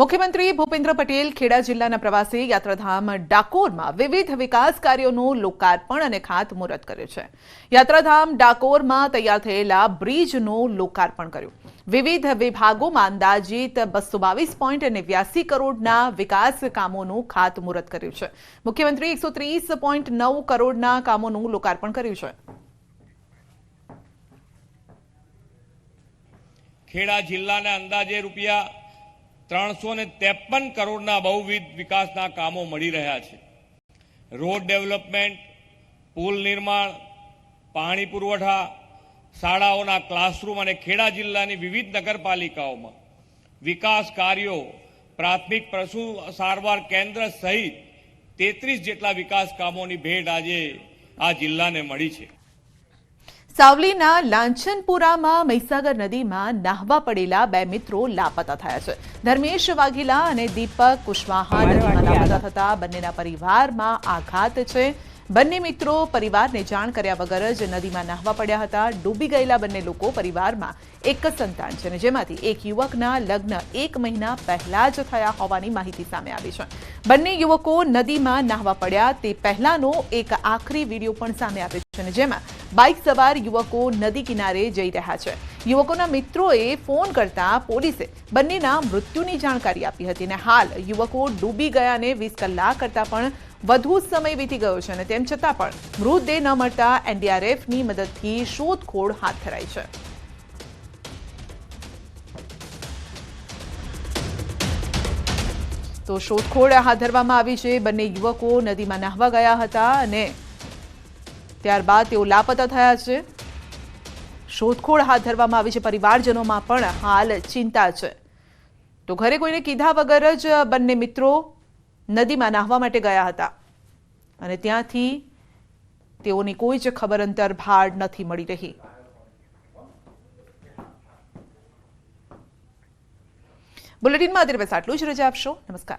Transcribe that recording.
મુખ્યમંત્રી ભૂપેન્દ્ર પટેલ ખેડા જિલ્લાના પ્રવાસી યાત્રાધામ ડાકોરમાં વિવિધ વિકાસ કાર્યોનું લોકાર્પણ અને ખાતમુહૂર્ત કર્યું છે. યાત્રાધામ ડાકોરમાં તૈયાર થયેલા બ્રિજનું લોકાર્પણ કર્યું. વિવિધ વિભાગોમાં અંદાજિત બસો બાવીસ પોઈન્ટ નેવ્યાસી કરોડના વિકાસ કામોનું ખાતમુહૂર્ત કર્યું છે. મુખ્યમંત્રી એકસો ત્રીસ પોઈન્ટ નવ કરોડના કામોનું લોકાર્પણ કર્યું છે. ખેડા જિલ્લાના અંદાજે રૂપિયા ત્રણસો ને ત્રેપન કરોડના બહુવિધ વિકાસના કામો મળી રહ્યા છે. રોડ ડેવલપમેન્ટ, પુલ નિર્માણ, પાણી પુરવઠા, શાળાઓના ક્લાસરૂમ અને ખેડા જિલ્લાની વિવિધ નગરપાલિકાઓમાં વિકાસ કાર્યો, પ્રાથમિક પશુ સારવાર કેન્દ્ર સહિત તેત્રીસ જેટલા વિકાસ કામોની ભેટ આજે આ જિલ્લાને મળી છે. સાવલીના લાંછનપુરામાં મહીસાગર નદીમાં નાહવા પડેલા બે મિત્રો લાપતા થયા છે. ધર્મેશ વાઘેલા અને દીપક કુશવાહા નદીમાં લાપતા થતા બંનેના પરિવારમાં આઘાત છે. બંને મિત્રો પરિવારને જાણ કર્યા વગર જ નદીમાં નાહવા પડ્યા હતા. ડૂબી ગયેલા બંને લોકો પરિવારમાં એક જ સંતાન છે અને જેમાંથી એક યુવકના લગ્ન એક મહિના પહેલા જ થયા હોવાની માહિતી સામે આવી છે. બંને યુવકો નદીમાં નાહવા પડ્યા તે પહેલાનો એક આખરી વીડિયો પણ સામે આવ્યો છે અને જેમાં બાઇક સવાર યુવકો નદી કિનારે જઈ રહ્યા છે. યુવકોના મિત્રોએ ફોન કરતા પોલીસે બંનેના મૃત્યુની જાણકારી આપી હતી અને હાલ યુવકો ડૂબી ગયાને વીસ કલાક કરતા પણ વધુ સમય વીતી ગયો છે અને તેમ છતાં પણ મૃતદેહ ન મળતા એનડીઆરએફની મદદથી શોધખોળ હાથ ધરાઈ છે. તો શોધખોળ હાથ ધરવામાં આવી છે. બંને યુવકો નદીમાં નાહવા ગયા હતા અને ત્યારબાદ તેઓ લાપતા થયા છે. શોધખોળ હાથ ધરવામાં આવી છે. પરિવારજનોમાં પણ હાલ ચિંતા છે. તો ઘરે કોઈને કીધા વગર જ બંને મિત્રો નદીમાં નાહવા માટે ગયા હતા. અને ત્યાંથી તેઓની કોઈ જ ખબર અંતર ભાડ નથી મળી રહી. બુલેટિનમાં અત્યારે બસ આટલું જ. રજા આપશો. નમસ્કાર.